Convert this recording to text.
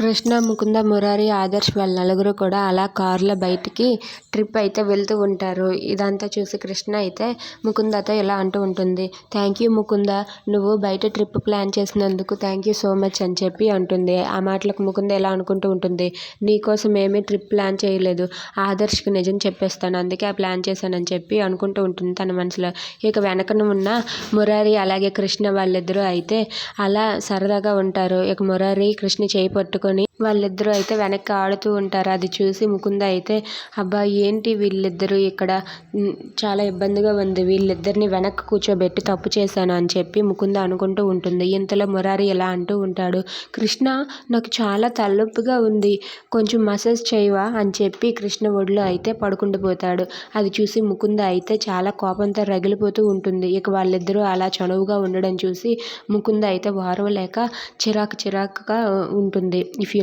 కృష్ణ ముకుంద మురారి ఆదర్శ్ వాళ్ళ నలుగురు కూడా అలా కార్లో బయటికి ట్రిప్ అయితే వెళ్తూ ఉంటారు. ఇదంతా చూసి కృష్ణ అయితే ముకుందతో ఇలా అంటూ ఉంటుంది. థ్యాంక్ యూ ముకుంద నువ్వు బయట ట్రిప్ ప్లాన్ చేసినందుకు థ్యాంక్ యూ సో మచ్ అని చెప్పి అంటుంది. ఆ మాటలకు ముకుంద ఎలా అనుకుంటూ ఉంటుంది. నీకోసం ఏమీ ట్రిప్ ప్లాన్ చేయలేదు. ఆదర్శ్కి నిజం చెప్పేస్తాను. అందుకే ఆ ప్లాన్ చేశానని చెప్పి అనుకుంటూ ఉంటుంది తన మనసులో. ఇక వెనకన ఉన్న మురారి అలాగే కృష్ణ వాళ్ళిద్దరూ అయితే అలా సరదాగా ఉంటారు. ఇక మురారి కృష్ణ చేయి పట్టుకొని company. వాళ్ళిద్దరూ అయితే వెనక్కి ఆడుతూ ఉంటారు. అది చూసి ముకుంద అయితే అబ్బా ఏంటి వీళ్ళిద్దరూ ఇక్కడ? చాలా ఇబ్బందిగా ఉంది. వీళ్ళిద్దరిని వెనక్కి కూర్చోబెట్టి తప్పు చేశాను అని చెప్పి ముకుంద అనుకుంటూ ఉంటుంది. ఇంతలో మురారి ఇలా అంటూ ఉంటాడు కృష్ణ నాకు చాలా తలనొప్పిగా ఉంది. కొంచెం మసాజ్ చేయవా అని చెప్పి కృష్ణ ఒడిలో అయితే పడుకుండిపోతాడు అది చూసి ముకుంద అయితే చాలా కోపంతో రగిలిపోతూ ఉంటుంది. ఇక వాళ్ళిద్దరూ అలా చనువుగా ఉండడం చూసి ముకుంద అయితే వారవలేక చిరాకు చిరాకుగా ఉంటుంది. If you